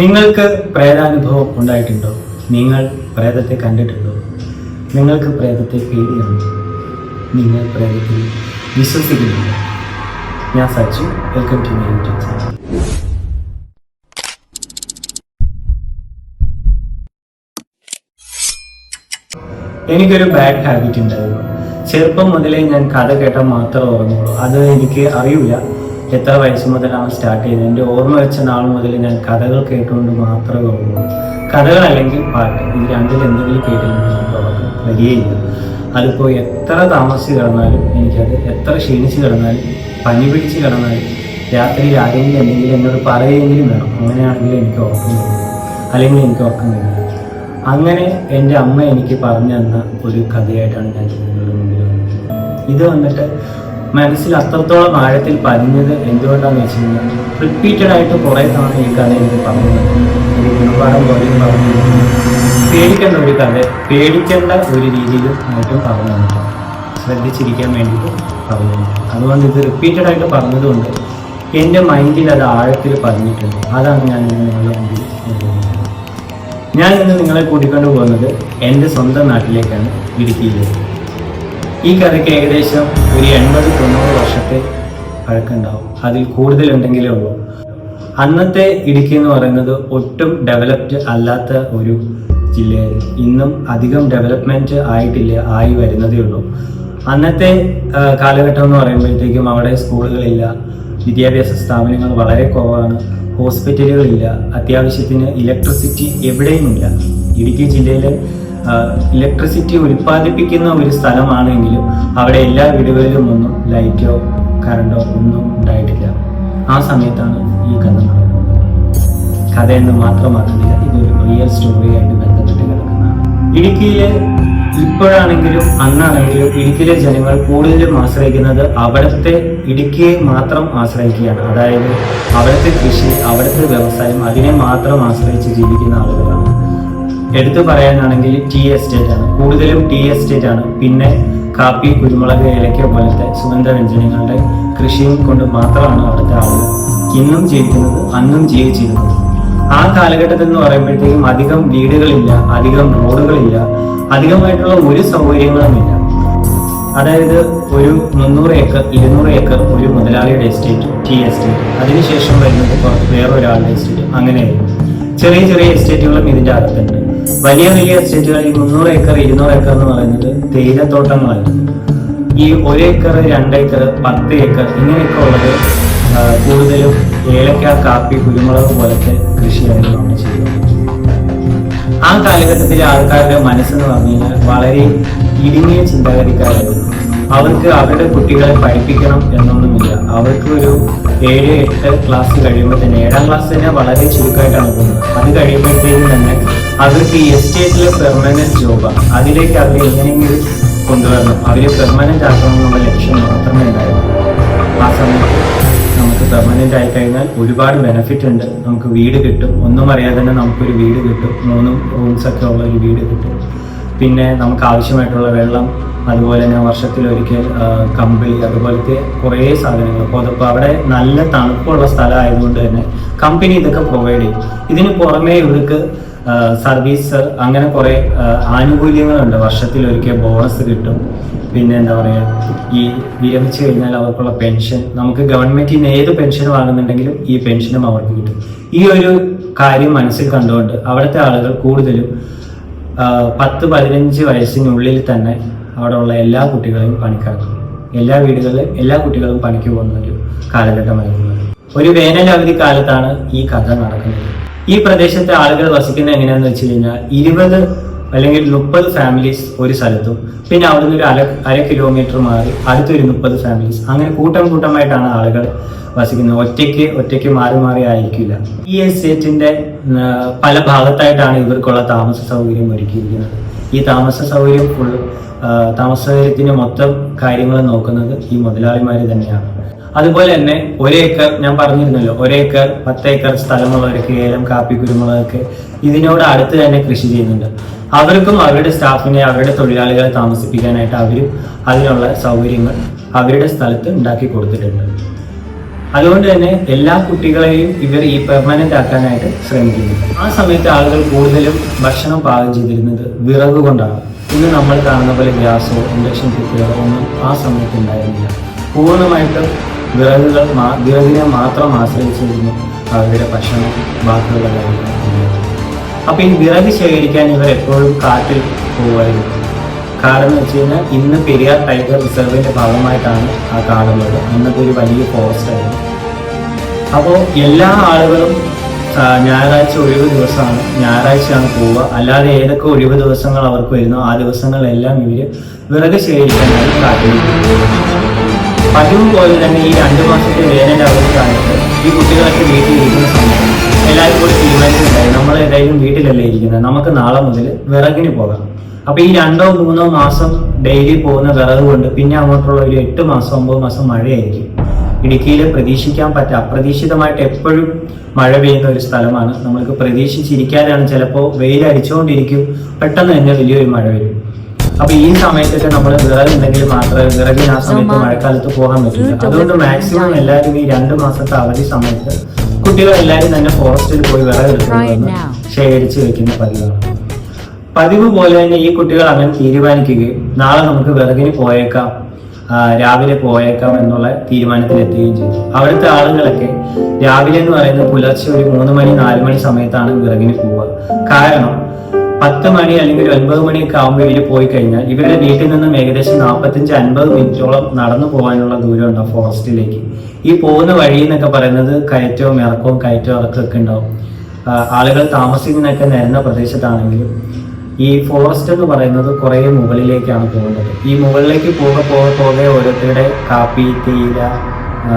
നിങ്ങൾക്ക് പ്രേതാനുഭവം ഉണ്ടായിട്ടുണ്ടോ? നിങ്ങൾ പ്രേതത്തെ കണ്ടിട്ടുണ്ടോ? നിങ്ങൾക്ക് പ്രേതത്തെ പേടിയാണോ നിങ്ങൾ പ്രേതത്തിൽ വിശ്വസിക്കുന്നുണ്ടോ? ഞാൻ Sachu. Welcome to my YouTube channel. എനിക്കൊരു ബാഡ് ഹാബിറ്റ് ഉണ്ടായിരുന്നു. ചെറുപ്പം മുതലേ ഞാൻ കഥ കേട്ടാൽ മാത്രമേ ഓർമ്മയുള്ളൂ അത് എനിക്ക് അറിയില്ല എത്ര വയസ്സ് മുതലാണ് സ്റ്റാർട്ട് ചെയ്തത് എന്റെ ഓർമ്മ വെച്ച നാൾ മുതൽ ഞാൻ കഥകൾ കേട്ടുകൊണ്ട് മാത്രമേ ഉള്ളൂ. കഥകൾ അല്ലെങ്കിൽ പാട്ട്. ഇത് രണ്ടിൽ എന്തെങ്കിലും കേട്ടില്ലെങ്കിൽ വരികയില്ല. അതിപ്പോൾ എത്ര താമസിച്ച് കിടന്നാലും എനിക്കത് എത്ര ക്ഷീണിച്ച് കിടന്നാലും പനി പിടിച്ച് കിടന്നാലും രാത്രിയിൽ ആരെങ്കിലും എന്തെങ്കിലും എന്നോട് പറയുമെങ്കിലും വേണം. അങ്ങനെയാണെങ്കിൽ എനിക്ക് ഉറക്കം അല്ലെങ്കിൽ എനിക്ക് ഉറക്കം അങ്ങനെ എന്റെ അമ്മ എനിക്ക് പറഞ്ഞു തന്ന ഒരു കഥയായിട്ടാണ് ഞാൻ നിങ്ങളുടെ വന്നത്. ഇത് വന്നിട്ട് മനസ്സിൽ അത്രത്തോളം ആഴത്തിൽ പതിഞ്ഞത് എന്തുകൊണ്ടാണെന്ന് വെച്ച് കഴിഞ്ഞാൽ റിപ്പീറ്റഡ് ആയിട്ട് കുറേ തവണ ഈ കഥ എനിക്ക് പറഞ്ഞത് ഒരുപാട് പോലെ പറഞ്ഞു. പേടിക്കേണ്ട ഒരു കഥ പേടിക്കേണ്ട ഒരു രീതിയിലും മറ്റും പറഞ്ഞു തന്നിട്ടുണ്ട് ശ്രദ്ധിച്ചിരിക്കാൻ വേണ്ടിയിട്ട് പറഞ്ഞു അതുകൊണ്ട് ഇത് റിപ്പീറ്റഡ് ആയിട്ട് പറഞ്ഞതുകൊണ്ട് എന്റെ മൈൻഡിൽ അത് ആഴത്തിൽ പതിഞ്ഞിട്ടുണ്ട് അതാണ് ഞാൻ നിങ്ങളുടെ മുമ്പിൽ ഞാൻ ഇന്ന് നിങ്ങളെ കൂട്ടിക്കൊണ്ടു പോകുന്നത് എന്റെ സ്വന്തം നാട്ടിലേക്കാണ് ഇടുക്കിയിലേക്ക് ഈ കഥയ്ക്ക് ഏകദേശം ഒരു എൺപത് തൊണ്ണൂറ് വർഷത്തെ പഴക്കമുണ്ടാവും. അതിൽ കൂടുതലുണ്ടെങ്കിലേ ഉള്ളൂ. അന്നത്തെ ഇടുക്കി എന്ന് പറയുന്നത് ഒട്ടും ഡെവലപ്ഡ് അല്ലാത്ത ഒരു ജില്ലയായിരുന്നു. ഇന്നും അധികം ഡെവലപ്മെന്റ് ആയിട്ടില്ല ആയി വരുന്നതേ ഉള്ളൂ. അന്നത്തെ കാലഘട്ടം എന്ന് പറയുമ്പോഴത്തേക്കും അവിടെ സ്കൂളുകളില്ല വിദ്യാഭ്യാസ സ്ഥാപനങ്ങൾ വളരെ കുറവാണ് ഹോസ്പിറ്റലുകളില്ല അത്യാവശ്യത്തിന് ഇലക്ട്രിസിറ്റി എവിടെയുമില്ല. ഇടുക്കി ജില്ലയിൽ ഇലക്ട്രിസിറ്റി ഉൽപ്പാദിപ്പിക്കുന്ന ഒരു സ്ഥലമാണെങ്കിലും അവിടെ എല്ലാ വീടുകളിലും ഒന്നും ലൈറ്റോ കറണ്ടോ ഒന്നും ഉണ്ടായിട്ടില്ല. ആ സമയത്താണ് ഈ കഥ നടക്കുന്നത്. കഥ എന്ന് മാത്രമാക്കുന്നില്ല ഇതൊരു റിയൽ സ്റ്റോറിയായിട്ട് ബന്ധപ്പെട്ട് കിടക്കുന്നതാണ്. ഇടുക്കിയിലെ ഇപ്പോഴാണെങ്കിലും അന്നാണെങ്കിലും ഇടുക്കിയിലെ ജനങ്ങൾ കൂടുതലും ആശ്രയിക്കുന്നത് അവിടുത്തെ ഇടുക്കിയെ മാത്രം ആശ്രയിക്കുകയാണ്. അതായത് അവിടുത്തെ കൃഷി അവിടുത്തെ വ്യവസായം അതിനെ മാത്രം ആശ്രയിച്ച് ജീവിക്കുന്ന ആളുകളാണ്. എടുത്തു പറയാനാണെങ്കിൽ ടീ എസ്റ്റേറ്റ് ആണ്. കൂടുതലും ടീ എസ്റ്റേറ്റ് ആണ്. പിന്നെ കാപ്പി കുരുമുളക് ഏലക്ക പോലത്തെ സുഗന്ധവ്യഞ്ജനങ്ങളുടെ കൃഷിയും കൊണ്ട് മാത്രമാണ് അവിടുത്തെ ആളുകൾ ഇന്നും ജീവിക്കുന്നത് അന്നും ജീവിച്ചിരുന്നത്. ആ കാലഘട്ടത്തിൽ എന്ന് പറയുമ്പോഴത്തേക്കും അധികം വീടുകളില്ല അധികം റോഡുകളില്ല അധികമായിട്ടുള്ള ഒരു സൗകര്യങ്ങളുമില്ല അതായത് ഒരു മുന്നൂറ് ഏക്കർ ഇരുന്നൂറ് ഏക്കർ ഒരു മുതലാളിയുടെ എസ്റ്റേറ്റ് ടി എസ്റ്റേറ്റ്. അതിനുശേഷം വരുന്നത് വേറൊരാളുടെ എസ്റ്റേറ്റ്. അങ്ങനെയായിരുന്നു. ചെറിയ ചെറിയ എസ്റ്റേറ്റുകളും ഇതിന്റെ അകത്തുണ്ട്. വലിയ വലിയ എസ്റ്റേറ്റുകൾ ഈ മുന്നൂറ് ഏക്കർ ഇരുന്നൂറ് ഏക്കർ എന്ന് പറയുന്നത് തേയിലത്തോട്ടങ്ങളായിരുന്നു ഈ ഒരു ഏക്കർ രണ്ട് ഏക്കർ പത്ത് ഏക്കർ ഇങ്ങനെയൊക്കെ ഉള്ളത് കൂടുതലും ഏലക്ക കാപ്പി കുരുമുളക് പോലത്തെ കൃഷിയായിരുന്നു അവിടെ ചെയ്യുന്നത്. ആ കാലഘട്ടത്തിലെ ആൾക്കാരുടെ മനസ്സെന്ന് പറഞ്ഞു കഴിഞ്ഞാൽ വളരെ ഇടുങ്ങിയ ചിന്താഗതിക്കാരായിരുന്നു. അവർക്ക് അവരുടെ കുട്ടികളെ പഠിപ്പിക്കണം എന്നൊന്നുമില്ല. അവർക്ക് ഒരു ഏഴ് എട്ട് ക്ലാസ് കഴിയുമ്പോൾ തന്നെ ഏഴാം ക്ലാസ് തന്നെ വളരെ ചുരുക്കമായിട്ടാണ് പോകുന്നത്. അത് കഴിയുമ്പോഴത്തേക്കും തന്നെ അവർക്ക് ഈ എസ്റ്റേറ്റിലെ പെർമനന്റ് ജോബാണ് അതിലേക്ക് അവരെ എങ്ങനെയെങ്കിലും കൊണ്ടുവരണം. അവരെ പെർമനന്റ് ആക്കണം എന്നുള്ള ലക്ഷ്യം മാത്രമേ ഉണ്ടായിരുന്നു ആ സമയത്ത് നമുക്ക് പെർമനന്റ് ആയി കഴിഞ്ഞാൽ ഒരുപാട് ബെനഫിറ്റ് ഉണ്ട്. നമുക്ക് വീട് കിട്ടും. ഒന്നും അറിയാതെ തന്നെ നമുക്കൊരു വീട് കിട്ടും. മൂന്നും റൂംസൊക്കെ ഉള്ള ഒരു വീട് കിട്ടും. പിന്നെ നമുക്ക് ആവശ്യമായിട്ടുള്ള വെള്ളം അതുപോലെ തന്നെ വർഷത്തിലൊരിക്കൽ കമ്പിളി അതുപോലത്തെ കുറേ സാധനങ്ങൾ. പുതപ്പ് അവിടെ നല്ല തണുപ്പുള്ള സ്ഥലമായതുകൊണ്ട് തന്നെ കമ്പനി ഇതൊക്കെ പ്രൊവൈഡ് ചെയ്യും. ഇതിന് പുറമേ ഇവർക്ക് സർവീസ് അങ്ങനെ കുറേ ആനുകൂല്യങ്ങളുണ്ട് ആനുകൂല്യങ്ങളുണ്ട്. വർഷത്തിലൊരിക്കൽ ബോണസ് കിട്ടും. പിന്നെ എന്താ പറയുക ഈ വിരമിച്ചു കഴിഞ്ഞാൽ അവർക്കുള്ള പെൻഷൻ നമുക്ക് ഗവൺമെന്റിൽ നിന്ന് ഏത് പെൻഷൻ വാങ്ങുന്നുണ്ടെങ്കിലും ഈ പെൻഷനും അവർക്ക് കിട്ടും. ഈ ഒരു കാര്യം മനസ്സിൽ കണ്ടുകൊണ്ട് അവിടുത്തെ ആളുകൾ കൂടുതലും പത്ത് പതിനഞ്ച് വയസ്സിനുള്ളിൽ തന്നെ അവിടെ ഉള്ള എല്ലാ കുട്ടികളെയും പണിക്കാക്കും. എല്ലാ വീടുകളിലും എല്ലാ കുട്ടികളും പണിക്ക് പോകുന്ന ഒരു കാലഘട്ടമായിരുന്നു ഒരു വേനൽ അവധി കാലത്താണ് ഈ കഥ നടക്കുന്നത്. ഈ പ്രദേശത്തെ ആളുകൾ വസിക്കുന്നത് എങ്ങനെയാണെന്ന് വെച്ച് കഴിഞ്ഞാൽ ഇരുപത് അല്ലെങ്കിൽ മുപ്പത് ഫാമിലീസ് ഒരു സ്ഥലത്തും പിന്നെ അവിടുന്ന് ഒരു അര അര കിലോമീറ്റർ മാറി അടുത്തൊരു മുപ്പത് ഫാമിലീസ് അങ്ങനെ കൂട്ടം കൂട്ടമായിട്ടാണ് ആളുകൾ വസിക്കുന്നത്. ഒറ്റയ്ക്ക് ഒറ്റയ്ക്ക് മാറി മാറി ആയിരിക്കില്ല. ഈ എസ്റ്റേറ്റിന്റെ പല ഭാഗത്തായിട്ടാണ് ഇവർക്കുള്ള താമസ സൗകര്യം ഒരുക്കിയിരിക്കുന്നത്. ഈ താമസ സൗകര്യം ഫുൾ താമസ സൗകര്യത്തിന്റെ മൊത്തം കാര്യങ്ങൾ നോക്കുന്നത് ഈ മുതലാളിമാർ തന്നെയാണ്. അതുപോലെ തന്നെ ഒരേക്കർ ഞാൻ പറഞ്ഞിരുന്നല്ലോ ഒരേക്കർ പത്തേക്കർ സ്ഥലമുള്ളവർക്ക് ഏലം കാപ്പി കുരുമുളകൊക്കെ ഇതിനോട് അടുത്ത് തന്നെ കൃഷി ചെയ്യുന്നുണ്ട്. അവർക്കും അവരുടെ സ്റ്റാഫിനെ അവരുടെ തൊഴിലാളികളെ താമസിപ്പിക്കാനായിട്ട് അവരും അതിനുള്ള സൗകര്യങ്ങൾ അവരുടെ സ്ഥലത്ത് ഉണ്ടാക്കി കൊടുത്തിട്ടുണ്ട്. അതുകൊണ്ട് തന്നെ എല്ലാ കുട്ടികളെയും ഇവർ ഈ പെർമനന്റ് ആക്കാനായിട്ട് ശ്രമിക്കുന്നു. ആ സമയത്ത് ആളുകൾ കൂടുതലും ഭക്ഷണം പാകം ചെയ്തിരുന്നത് വിറക് കൊണ്ടാണ്. ഇന്ന് നമ്മൾ കാണുന്ന പോലെ ഗ്യാസോ ഇൻഡക്ഷൻ കുക്കറോ ഒന്നും ആ സമയത്ത് ഉണ്ടായിരുന്നില്ല. പൂർണമായിട്ടും വിറകുകൾ വിറകിനെ മാത്രം ആശ്രയിച്ചിരുന്നു അവരുടെ ഭക്ഷണം ബാക്കിയുള്ള കാര്യങ്ങൾ. അപ്പോൾ ഈ വിറക് ശേഖരിക്കാൻ ഇവർ എപ്പോഴും കാട്ടിൽ പോകുമായിരുന്നു കാരണം എന്ന് വെച്ച് കഴിഞ്ഞാൽ ഇന്ന് പെരിയാർ ടൈഗർ റിസർവിന്റെ ഭാഗമായിട്ടാണ് ആ കാടുള്ളത് അന്നത്തെ ഒരു വലിയ ഫോറസ്റ്റ് ആയിരുന്നു അപ്പോൾ എല്ലാ ആളുകളും ഞായറാഴ്ച ഒഴിവ് ദിവസമാണ്. ഞായറാഴ്ചയാണ് പോവുക. അല്ലാതെ ഏതൊക്കെ ഒഴിവ് ദിവസങ്ങൾ അവർക്ക് വരുന്നോ ആ ദിവസങ്ങളെല്ലാം ഇവർ വിറക് ശേഖരിക്കാനായി പോകും. പതിവ് പോലെ തന്നെ ഈ രണ്ട് മാസത്തെ വേനൽ അവധിക്കാലത്ത് ഈ കുട്ടികളൊക്കെ വീട്ടിൽ ഇരിക്കുന്ന സമയത്ത് എല്ലാവരും കൂടി തീരുമാനിച്ചിട്ടുണ്ടായി. നമ്മൾ ഏതായാലും വീട്ടിലല്ലേ ഇരിക്കുന്നത്. നമുക്ക് നാളെ മുതൽ വിറകിന് പോകാം അപ്പൊ ഈ രണ്ടോ മൂന്നോ മാസം ഡെയിലി പോകുന്ന വിറക് കൊണ്ട് പിന്നെ അങ്ങോട്ടുള്ള ഒരു എട്ട് മാസം ഒമ്പത് മാസം മഴയായിരിക്കും. ഇടുക്കിയിൽ പ്രതീക്ഷിക്കാൻ പറ്റ അപ്രതീക്ഷിതമായിട്ട് എപ്പോഴും മഴ പെയ്യുന്ന ഒരു സ്ഥലമാണ്. നമ്മൾക്ക് പ്രതീക്ഷിച്ചിരിക്കാതെയാണ് ചിലപ്പോൾ വെയിൽ അടിച്ചുകൊണ്ടിരിക്കും പെട്ടെന്ന് തന്നെ വലിയൊരു മഴ വരും. അപ്പൊ ഈ സമയത്തൊക്കെ നമ്മൾ വിറക് ഉണ്ടെങ്കിൽ മാത്രമേ വിറകിന് ആ സമയത്ത് മഴക്കാലത്ത് പോകാൻ പറ്റില്ല. അതുകൊണ്ട് മാക്സിമം എല്ലാവരും ഈ രണ്ട് മാസത്തെ അവധി സമയത്ത് കുട്ടികൾ എല്ലാവരും തന്നെ ഫോറസ്റ്റിൽ പോയി വിറക് എടുത്തുകൊണ്ടുവന്ന് ശേഖരിച്ച് വെക്കുന്ന പതിവാണ്. പതിവ് പോലെ തന്നെ ഈ കുട്ടികൾ അങ്ങനെ തീരുമാനിക്കുകയും നാളെ നമുക്ക് വിറകിന് പോയേക്കാം രാവിലെ പോയേക്കാം എന്നുള്ള തീരുമാനത്തിലെത്തുകയും ചെയ്തു. അവിടുത്തെ ആളുകളൊക്കെ രാവിലെ എന്ന് പറയുന്നത് പുലർച്ചെ ഒരു മൂന്ന് മണി നാല് മണി സമയത്താണ് വിറകിന് പോവുക. കാരണം പത്ത് മണി അല്ലെങ്കിൽ ഒരു ഒൻപത് മണിയൊക്കെ ആകുമ്പോൾ ഇവർ പോയി കഴിഞ്ഞാൽ ഇവരുടെ വീട്ടിൽ നിന്നും ഏകദേശം നാൽപ്പത്തഞ്ച് അൻപത് മിനിറ്റോളം നടന്നു പോകാനുള്ള ദൂരം ഉണ്ടാവും ഫോറസ്റ്റിലേക്ക്. ഈ പോകുന്ന വഴി എന്നൊക്കെ പറയുന്നത് കയറ്റവും ഇറക്കവും കയറ്റവും ഇറക്കമൊക്കെ ഉണ്ടാവും. ആളുകൾ താമസിക്കുന്നൊക്കെ നിരന്ന പ്രദേശത്താണെങ്കിലും ഈ ഫോറസ്റ്റ് എന്ന് പറയുന്നത് കുറേ മുകളിലേക്കാണ് പോകുന്നത്. ഈ മുകളിലേക്ക് പോകെ പോകെ പോകെ ഓരോരുത്തരുടെ കാപ്പി ആ,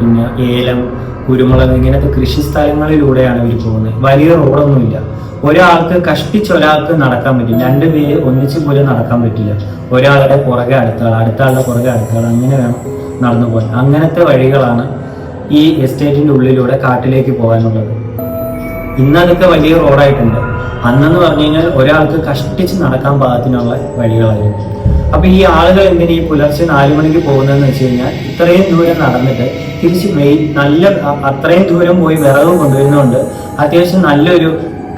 പിന്നെ ഏലം കുരുമുളക് ഇങ്ങനത്തെ കൃഷി സ്ഥലങ്ങളിലൂടെയാണ് ഇവർ പോകുന്നത്. വലിയ റോഡൊന്നുമില്ല. ഒരാൾക്ക് കഷ്ടിച്ച് ഒരാൾക്ക് നടക്കാൻ പറ്റില്ല. രണ്ട് പേര് ഒന്നിച്ച് പോലും നടക്കാൻ പറ്റില്ല. ഒരാളുടെ പുറകെ അടുത്ത ആൾ അടുത്ത ആളുടെ പുറകെ അടുത്താൾ അങ്ങനെ വേണം നടന്നു പോകാൻ. അങ്ങനത്തെ വഴികളാണ് ഈ എസ്റ്റേറ്റിന്റെ ഉള്ളിലൂടെ കാട്ടിലേക്ക് പോകാനുള്ളത്. ഇന്നതൊക്കെ വലിയ റോഡായിട്ടുണ്ട്. അന്നെന്ന് പറഞ്ഞു കഴിഞ്ഞാൽ ഒരാൾക്ക് കഷ്ടിച്ച് നടക്കാൻ പാകത്തിനുള്ള വഴികളായിരുന്നു. അപ്പൊ ഈ ആളുകൾ എന്തിനാ ഈ പുലർച്ചെ നാലു മണിക്ക് പോകുന്നതെന്ന് വെച്ച് കഴിഞ്ഞാൽ ഇത്രയും ദൂരം നടന്നിട്ട് തിരിച്ച് വെയിൽ നല്ല അത്രയും ദൂരം പോയി വിറക് കൊണ്ടുവരുന്നതുകൊണ്ട് അത്യാവശ്യം നല്ലൊരു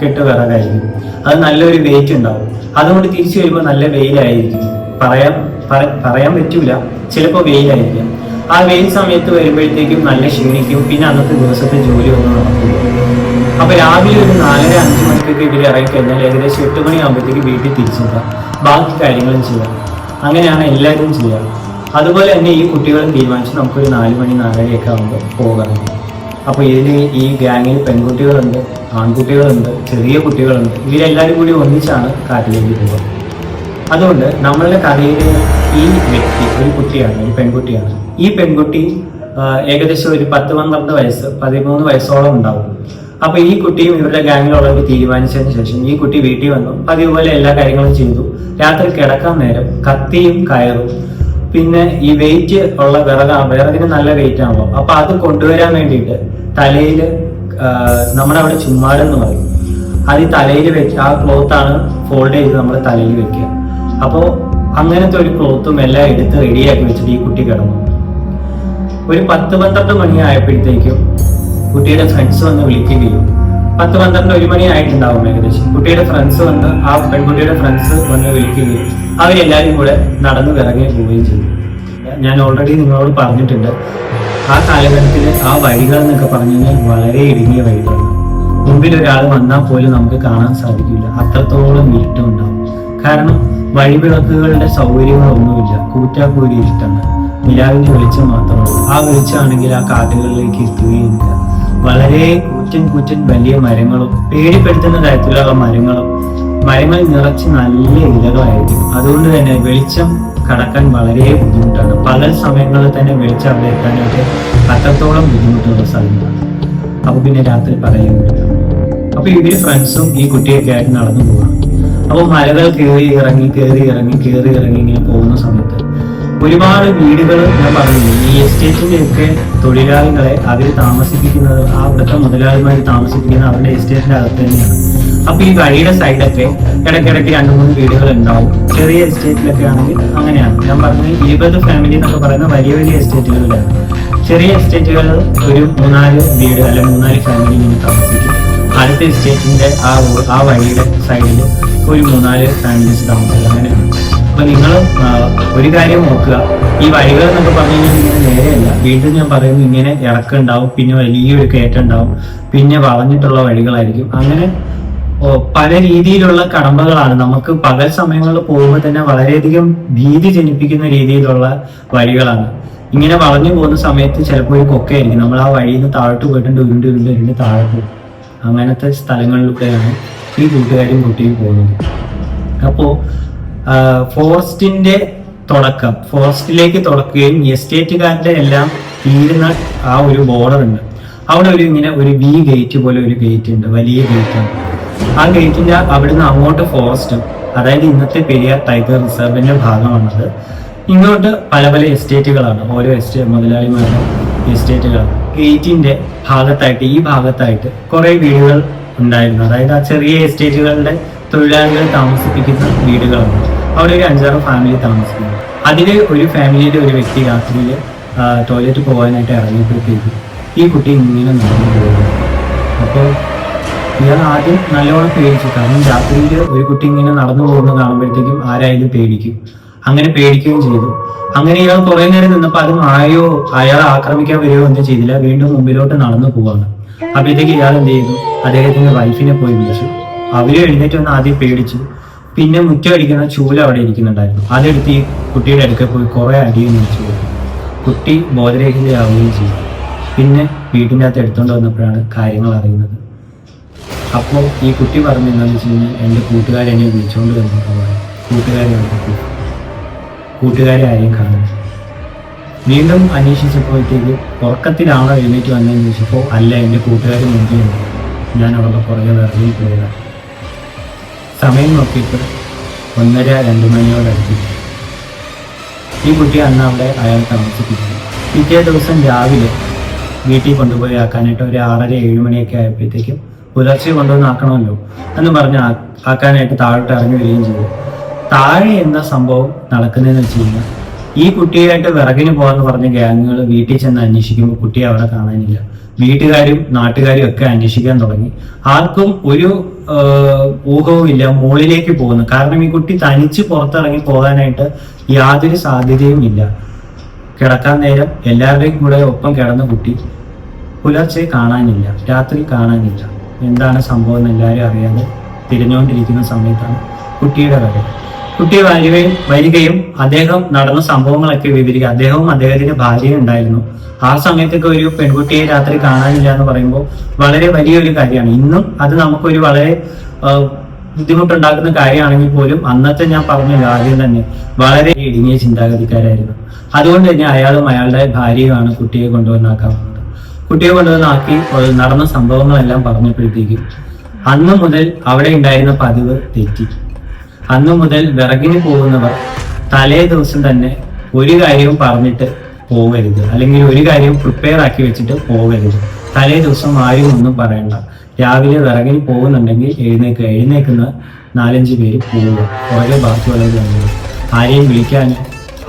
കെട്ട് വിറകായിരിക്കും. അത് നല്ലൊരു വെയിറ്റ് ഉണ്ടാവും. അതുകൊണ്ട് തിരിച്ചു വരുമ്പോൾ നല്ല വെയിലായിരിക്കും. പറയാൻ പറയാൻ പറ്റൂല. ചിലപ്പോൾ വെയിലായിരിക്കും. ആ വെയിൽ സമയത്ത് വരുമ്പോഴത്തേക്കും നല്ല ക്ഷീണിക്കും. പിന്നെ അന്നത്തെ ദിവസത്തെ ജോലി ഒന്നും നടക്കില്ല. അപ്പൊ രാവിലെ ഒരു നാലര അഞ്ച് മണിക്കൊക്കെ ഇവർ ഇറങ്ങിക്കഴിഞ്ഞാൽ ഏകദേശം എട്ട് മണിയാകുമ്പോഴത്തേക്ക് വീട്ടിൽ തിരിച്ചെത്താം ബാക്കി കാര്യങ്ങളും ചെയ്യാം. അങ്ങനെയാണ് എല്ലാവരും ചെയ്യാറ് അതുപോലെ തന്നെ ഈ കുട്ടികളും തീരുമാനിച്ചു നമുക്കൊരു നാല് മണി നാലരയൊക്കെ ആകുമ്പോൾ പോകണം അപ്പോൾ ഇതിൽ ഈ ഗ്യാങ്ങിൽ പെൺകുട്ടികളുണ്ട് ആൺകുട്ടികളുണ്ട് ചെറിയ കുട്ടികളുണ്ട്. ഇവരെല്ലാവരും കൂടി ഒന്നിച്ചാണ് കാട്ടിലേക്ക് പോകുന്നത് അതുകൊണ്ട് നമ്മളുടെ കഥയിലെ ഈ വ്യക്തി ഒരു കുട്ടിയാണ് ഒരു പെൺകുട്ടിയാണ്. ഈ പെൺകുട്ടി ഏകദേശം ഒരു പത്ത് പന്ത്രണ്ട് വയസ്സ് പതിമൂന്ന് വയസ്സോളം ഉണ്ടാവും. അപ്പൊ ഈ കുട്ടിയും ഇവരുടെ ഗാങ്ങിലുള്ളവർ തീരുമാനിച്ചതിന് ശേഷം ഈ കുട്ടി വീട്ടിൽ വന്നു. പതിവ് എല്ലാ കാര്യങ്ങളും ചെയ്തു. രാത്രി കിടക്കാൻ നേരം കത്തിയും കയറും. പിന്നെ ഈ വെയിറ്റ് ഉള്ള വിറക വിറകിന് നല്ല വെയിറ്റ് ആണല്ലോ. അപ്പൊ അത് കൊണ്ടുവരാൻ വേണ്ടിയിട്ട് തലയിൽ നമ്മുടെ അവിടെ ചുമ്മാടെന്ന് പറയും. അത് ഈ തലയിൽ വെച്ച് ആ ക്ലോത്താണ് ഫോൾഡ് ചെയ്ത് നമ്മൾ തലയിൽ വെക്കുക. അപ്പോൾ അങ്ങനത്തെ ഒരു ക്ലോത്തും എല്ലാം എടുത്ത് റെഡിയാക്കി വെച്ചിട്ട് ഈ കുട്ടി കിടന്നു. ഒരു പത്ത് പന്ത്രണ്ട് മണി ആയപ്പോഴത്തേക്കും കുട്ടിയുടെ ഫ്രണ്ട്സ് വന്ന് വിളിക്കുകയും പത്ത് പന്ത്രണ്ട് ഒരു മണി ആയിട്ടുണ്ടാവും ഏകദേശം. കുട്ടിയുടെ ഫ്രണ്ട്സ് വന്ന് ആ പെൺകുട്ടിയുടെ ഫ്രണ്ട്സ് വന്ന് വിളിക്കുകയും അവരെല്ലാവരും കൂടെ നടന്നു കിറങ്ങി പോവുകയും ചെയ്തു. ഞാൻ ഓൾറെഡി നിങ്ങളോട് പറഞ്ഞിട്ടുണ്ട് ആ കാലഘട്ടത്തിൽ ആ വഴികൾ എന്നൊക്കെ പറഞ്ഞു കഴിഞ്ഞാൽ വളരെ ഇടുങ്ങിയ വഴികളാണ്. മുമ്പിൽ ഒരാൾ വന്നാൽ പോലും നമുക്ക് കാണാൻ സാധിക്കില്ല. അത്രത്തോളം ഇരുട്ടുണ്ടാവും കാരണം വഴിവിളക്കുകളുടെ സൗകര്യങ്ങളൊന്നുമില്ല. കൂറ്റാക്കൂരി ഇരുട്ടാണ്. നിലാവിന്റെ വെളിച്ചം മാത്രമാണ് ആ വെളിച്ചമാണെങ്കിൽ ആ കാടുകളിലേക്ക് എത്തുകയില്ല വളരെ കൂറ്റൻ കൂറ്റൻ വലിയ മരങ്ങളും പേടിപ്പെടുത്തുന്ന തരത്തിലുള്ള മരങ്ങളും. മരങ്ങൾ നിറച്ച് നല്ല ഇലകളായിരിക്കും. അതുകൊണ്ട് തന്നെ വെളിച്ചം കടക്കാൻ വളരെ ബുദ്ധിമുട്ടാണ്. പല സമയങ്ങളിൽ തന്നെ വെളിച്ചം അവിടെ എത്താനായിട്ട് അത്രത്തോളം ബുദ്ധിമുട്ടുള്ള സ്ഥലമാണ്. അപ്പൊ പിന്നെ രാത്രി പറയാൻ അപ്പൊ ഇവർ ഫ്രണ്ട്സും ഈ കുട്ടിയൊക്കെ ആയിട്ട് നടന്നു പോവാണ്. അപ്പൊ മലകൾ കയറി ഇറങ്ങി കയറി ഇറങ്ങി കയറി ഇറങ്ങി ഇങ്ങനെ പോകുന്ന സമയത്ത് ഒരുപാട് വീടുകൾ ഞാൻ പറഞ്ഞില്ലേ ഈ എസ്റ്റേറ്റിന്റെ ഒക്കെ തൊഴിലാളികളെ അവർ താമസിപ്പിക്കുന്നത് ആ അവിടുത്തെ മുതലാളിമാർ താമസിപ്പിക്കുന്നത് അവരുടെ എസ്റ്റേറ്റിന്റെ അകത്ത് തന്നെയാണ്. അപ്പൊ ഈ വഴിയുടെ സൈഡൊക്കെ ഇടയ്ക്കിടയ്ക്ക് രണ്ട് മൂന്ന് വീടുകൾ ഉണ്ടാവും. ചെറിയ എസ്റ്റേറ്റിലൊക്കെ ആണെങ്കിൽ അങ്ങനെയാണ്. ഞാൻ പറഞ്ഞത് ഇരുപത് ഫാമിലി എന്നൊക്കെ പറയുന്ന വലിയ വലിയ എസ്റ്റേറ്റുകളിലാണ് ചെറിയ എസ്റ്റേറ്റുകൾ ഒരു മൂന്നാൽ വീട് അല്ലെങ്കിൽ മൂന്നാൽ ഫാമിലി ഇങ്ങനെ താമസിക്കും. അടുത്ത എസ്റ്റേറ്റിന്റെ ആ ആ വഴിയുടെ സൈഡിൽ ഒരു മൂന്നാൽ ഫാമിലീസ് താമസിക്കും. അങ്ങനെയാണ്. അപ്പൊ നിങ്ങൾ ഒരു കാര്യം നോക്കുക. ഈ വഴികൾ എന്നൊക്കെ പറഞ്ഞു കഴിഞ്ഞാൽ ഇങ്ങനെ നേരെയല്ല. വീണ്ടും ഞാൻ പറയുന്നു ഇങ്ങനെ ഇറക്കുണ്ടാവും പിന്നെ വലിയൊരു കയറ്റുണ്ടാവും പിന്നെ വളഞ്ഞിട്ടുള്ള വഴികളായിരിക്കും. അങ്ങനെ പല രീതിയിലുള്ള കടമ്പകളാണ്. നമുക്ക് പകൽ സമയങ്ങളിൽ പോകുമ്പോൾ തന്നെ വളരെയധികം ഭീതി ജനിപ്പിക്കുന്ന രീതിയിലുള്ള വഴികളാണ്. ഇങ്ങനെ വളഞ്ഞു പോകുന്ന സമയത്ത് ചിലപ്പോൾ ഒരു കൊക്കയായിരിക്കും. നമ്മൾ ആ വഴിയിൽ നിന്ന് താഴോട്ട് പോയിട്ടുണ്ട് ഉരുണ്ട് ഉരുണ്ട് ഉരുണ്ട് താഴെ പോകും. അങ്ങനത്തെ സ്ഥലങ്ങളിലൂടെയാണ് ഈ കൂട്ടുകാരും കുട്ടിയും പോകുന്നത്. അപ്പോ ആ, ഫോറസ്റ്റിന്റെ തുടക്കം. ഫോറസ്റ്റിലേക്ക് തുടക്കുകയും എസ്റ്റേറ്റുകാരുടെ എല്ലാം തീരുന്ന ആ ഒരു ബോർഡർ ഉണ്ട്. അവിടെ ഒരു ഇങ്ങനെ ഒരു വി ഗേറ്റ് പോലെ ഒരു ഗേറ്റ് ഉണ്ട് വലിയ ഗേറ്റ് ആണ്. ആ ഗേറ്റിന്റെ അവിടുന്ന് അങ്ങോട്ട് ഫോറസ്റ്റും അതായത് ഇന്നത്തെ പെരിയാർ ടൈഗർ റിസർവിന്റെ ഭാഗമാണത്. ഇങ്ങോട്ട് പല പല എസ്റ്റേറ്റുകളാണ് ഓരോ എസ്റ്റേറ്റ് മുതലാളിമാരുടെ എസ്റ്റേറ്റുകളാണ് ഗേറ്റിന്റെ ഭാഗത്തായിട്ട് ഈ ഭാഗത്തായിട്ട് കുറെ വീടുകൾ ഉണ്ടായിരുന്നു. അതായത് ആ ചെറിയ എസ്റ്റേറ്റുകളുടെ തൊഴിലാളികൾ താമസിപ്പിക്കുന്ന വീടുകളാണ്. അവിടെ ഒരു അഞ്ചാറ് ഫാമിലി താമസിക്കുന്നു. അതിൽ ഒരു ഫാമിലിയിലെ ഒരു വ്യക്തി രാത്രിയിൽ ടോയ്ലറ്റ് പോകാനായിട്ട് ഇറങ്ങിയപ്പോഴത്തേക്ക് ഈ കുട്ടി ഇങ്ങനെ നടന്നു പോകുന്നു. അപ്പോൾ ഇയാൾ ആദ്യം നല്ലോണം പേടിച്ചു. കാരണം രാത്രിയിൽ ഒരു കുട്ടി ഇങ്ങനെ നടന്നു പോകുന്നത് കാണുമ്പോഴത്തേക്കും ആരായാലും പേടിക്കും. അങ്ങനെ പേടിക്കുകയും ചെയ്തു. അങ്ങനെ ഇയാൾ കുറെ നേരം നിന്നപ്പോൾ അത് ആയോ അയാളെ ആക്രമിക്കാൻ വരികയോ എന്ന് ചെയ്തില്ല. വീണ്ടും മുമ്പിലോട്ട് നടന്നു പോവാണ്. അപ്പോഴത്തേക്ക് ഇയാൾ എന്ത് ചെയ്തു? അദ്ദേഹത്തിന്റെ വൈഫിനെ പോയി വിളിച്ചു. അവർ എഴുന്നേറ്റ് വന്ന് ആദ്യം പേടിച്ചു. പിന്നെ മുറ്റം അടിക്കുന്ന ചൂല അവിടെ ഇരിക്കുന്നുണ്ടായിരുന്നു. അതെടുത്ത് ഈ കുട്ടിയുടെ അടുക്കൽ പോയി കുറെ അടിയും വെച്ചു കുട്ടി ബോധരഹിതയാവുകയും ചെയ്തു. പിന്നെ വീട്ടിന്റെ അകത്ത് എടുത്തുകൊണ്ട് വന്നപ്പോഴാണ് കാര്യങ്ങൾ അറിയുന്നത്. അപ്പോൾ ഈ കുട്ടി പറഞ്ഞു എന്താണെന്ന് വെച്ച് കഴിഞ്ഞാൽ എന്റെ കൂട്ടുകാരെ എന്നെ വിളിച്ചുകൊണ്ട് വന്നിട്ടുള്ളത് കൂട്ടുകാരെ കൂട്ടുകാരെ ആരെയും കാണുന്നു വീണ്ടും അന്വേഷിച്ചപ്പോഴത്തേക്ക് ഉറക്കത്തിലാണോ എഴുന്നേറ്റ് വന്നതെന്ന് ചോദിച്ചപ്പോൾ അല്ല എന്റെ കൂട്ടുകാർ മുമ്പിലുണ്ട്. ഞാൻ അവരുടെ പുറകെ ഇറങ്ങി പോയതാണ് സമയം നോക്കിയിട്ട് ഒന്നര രണ്ട് മണിയോടടുപ്പിച്ചു ഈ കുട്ടി അന്ന് അവിടെ അയാൾ താമസിപ്പിച്ചു പിറ്റേ ദിവസം രാവിലെ വീട്ടിൽ കൊണ്ടുപോയി ആക്കാനായിട്ട് ഒരു ആറര ഏഴ് മണിയൊക്കെ ആയപ്പോഴത്തേക്കും പുലർച്ചെ കൊണ്ടുവന്ന് ആക്കണമല്ലോ എന്ന് പറഞ്ഞ് ആക്കാനായിട്ട് താഴോട്ട് ഇറങ്ങി വരികയും ചെയ്തു. താഴെ എന്ന സംഭവം നടക്കുന്നതെന്ന് വെച്ച് കഴിഞ്ഞാൽ ഈ കുട്ടിയായിട്ട് വിറകിന് പോകാന്ന് പറഞ്ഞ ഗ്യാങ്ങുകൾ വീട്ടിൽ ചെന്ന് അന്വേഷിക്കുമ്പോൾ കുട്ടിയെ അവിടെ കാണാനില്ല. വീട്ടുകാരും നാട്ടുകാരും ഒക്കെ അന്വേഷിക്കാൻ തുടങ്ങി. ആർക്കും ഒരു ഊഹവുമില്ല മുകളിലേക്ക് പോകുന്നു. കാരണം ഈ കുട്ടി തനിച്ച് പുറത്തിറങ്ങി പോകാനായിട്ട് യാതൊരു സാധ്യതയും ഇല്ല. കിടക്കാൻ നേരം എല്ലാവരുടെയും കൂടെ ഒപ്പം കിടന്ന കുട്ടി പുലർച്ചെ കാണാനില്ല രാത്രി കാണാനില്ല. എന്താണ് സംഭവം എന്ന് എല്ലാവരും അറിയാതെ തിരിഞ്ഞുകൊണ്ടിരിക്കുന്ന സമയത്താണ് കുട്ടിയുടെ വരവ്. കുട്ടി വരികയും വരികയും അദ്ദേഹം നടന്ന സംഭവങ്ങളൊക്കെ വിവരിക്കുക. അദ്ദേഹവും അദ്ദേഹത്തിന്റെ ഭാര്യയും ഉണ്ടായിരുന്നു. ആ സമയത്തൊക്കെ ഒരു പെൺകുട്ടിയെ രാത്രി കാണാനില്ല എന്ന് പറയുമ്പോൾ വളരെ വലിയൊരു കാര്യമാണ്. ഇന്നും അത് നമുക്കൊരു വളരെ ബുദ്ധിമുട്ടുണ്ടാക്കുന്ന കാര്യമാണെങ്കിൽ പോലും അന്നത്തെ ഞാൻ പറഞ്ഞ കാര്യം തന്നെ വളരെ ഇടുങ്ങിയ ചിന്താഗതിക്കാരായിരുന്നു. അതുകൊണ്ട് തന്നെ അയാളും അയാളുടെ ഭാര്യയുമാണ് കുട്ടിയെ കൊണ്ടുവന്നാക്കാവുന്നത് കുട്ടിയെ കൊണ്ടുവന്നാക്കി നടന്ന സംഭവങ്ങളെല്ലാം പറഞ്ഞപ്പോഴത്തേക്കും അന്ന് മുതൽ അവിടെ ഉണ്ടായിരുന്ന പതിവ് തെറ്റി. അന്ന് മുതൽ വിറകിന് പോകുന്നവർ തലേ ദിവസം തന്നെ ഒരു കാര്യവും പറഞ്ഞിട്ട് പോകരുത്. അല്ലെങ്കിൽ ഒരു കാര്യം പ്രിപ്പയർ ആക്കി വെച്ചിട്ട് പോകരുത്. തലേ ദിവസം ആരും ഒന്നും പറയണ്ട. രാവിലെ വിറകിന് പോകുന്നുണ്ടെങ്കിൽ എഴുന്നേക്കുക എഴുന്നേക്കുന്ന നാലഞ്ച് പേര് പോവുക. ഓരോ ബാക്കിയുള്ളത് ആരെയും വിളിക്കാനും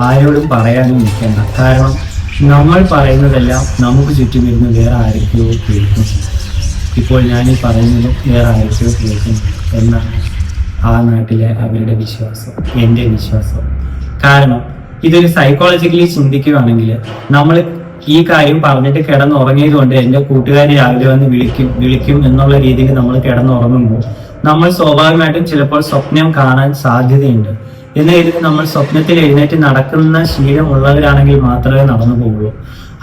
ആരോടും പറയാനും നിൽക്കേണ്ട. കാരണം നമ്മൾ പറയുന്നതെല്ലാം നമുക്ക് ചുറ്റും ഇരുന്ന് വേറെ ആരൊക്കെയോ കേൾക്കും. ഇപ്പോൾ ഞാൻ ഈ പറയുന്നത് വേറെ ആരൊക്കെയോ കേൾക്കും എന്നാണ് ആ നാട്ടിലെ അവരുടെ വിശ്വാസം എന്റെ വിശ്വാസം. കാരണം ഇതൊരു സൈക്കോളജിക്കലി ചിന്തിക്കുകയാണെങ്കിൽ നമ്മൾ ഈ കാര്യം പറഞ്ഞിട്ട് കിടന്നുറങ്ങിയത് കൊണ്ട് എന്റെ കൂട്ടുകാർ രാവിലെ വന്ന് വിളിക്കും വിളിക്കും എന്നുള്ള രീതിയിൽ നമ്മൾ കിടന്നുറങ്ങുമ്പോൾ നമ്മൾ സ്വാഭാവികമായിട്ടും ചിലപ്പോൾ സ്വപ്നം കാണാൻ സാധ്യതയുണ്ട്. എന്ന് കരുതി നമ്മൾ സ്വപ്നത്തിൽ എഴുന്നേറ്റ് നടക്കുന്ന ശീലമുള്ളവരാണെങ്കിൽ മാത്രമേ നടന്നു പോകുള്ളൂ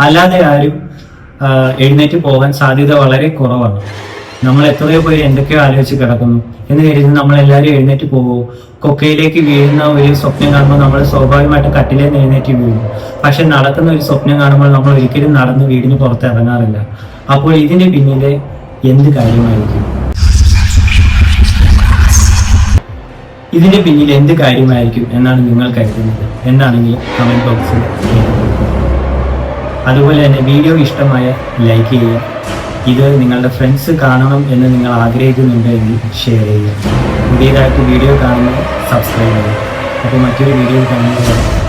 അല്ലാതെ ആരും എഴുന്നേറ്റ് പോകാൻ സാധ്യത വളരെ കുറവാണ്. നമ്മൾ എത്രയോ പേര് എന്തൊക്കെയോ ആലോചിച്ച് കിടക്കുന്നു. എന്ന് കരുതി നമ്മൾ എല്ലാവരും എഴുന്നേറ്റ് പോകുമോ കൊക്കയിലേക്ക് വീഴുന്ന ഒരു സ്വപ്നം കാണുമ്പോൾ നമ്മൾ സ്വാഭാവികമായിട്ട് കട്ടിലേ എഴുന്നേറ്റ് വീഴും. പക്ഷെ നടക്കുന്ന ഒരു സ്വപ്നം കാണുമ്പോൾ നമ്മൾ ഒരിക്കലും നടന്ന് വീടിന് പുറത്ത് ഇറങ്ങാറില്ല. അപ്പോൾ ഇതിന്റെ പിന്നിലെ എന്ത് കാര്യമായിരിക്കും? ഇതിന്റെ പിന്നിൽ എന്ത് കാര്യമായിരിക്കും എന്നാണ് നിങ്ങൾ കരുതുന്നത് എന്നാണെങ്കിൽ കമന്റ് ബോക്സിൽ അതുപോലെ തന്നെ വീഡിയോ ഇഷ്ടമായ ലൈക്ക് ചെയ്യുക. ഇത് നിങ്ങളുടെ ഫ്രണ്ട്സ് കാണണം എന്ന് നിങ്ങൾ ആഗ്രഹിക്കുന്നുണ്ടെങ്കിൽ ഷെയർ ചെയ്യുക. പുതിയതായിട്ട് വീഡിയോ കാണുമ്പോൾ സബ്സ്ക്രൈബ് ചെയ്യുക. അപ്പോൾ മറ്റൊരു വീഡിയോ കാണുന്നത്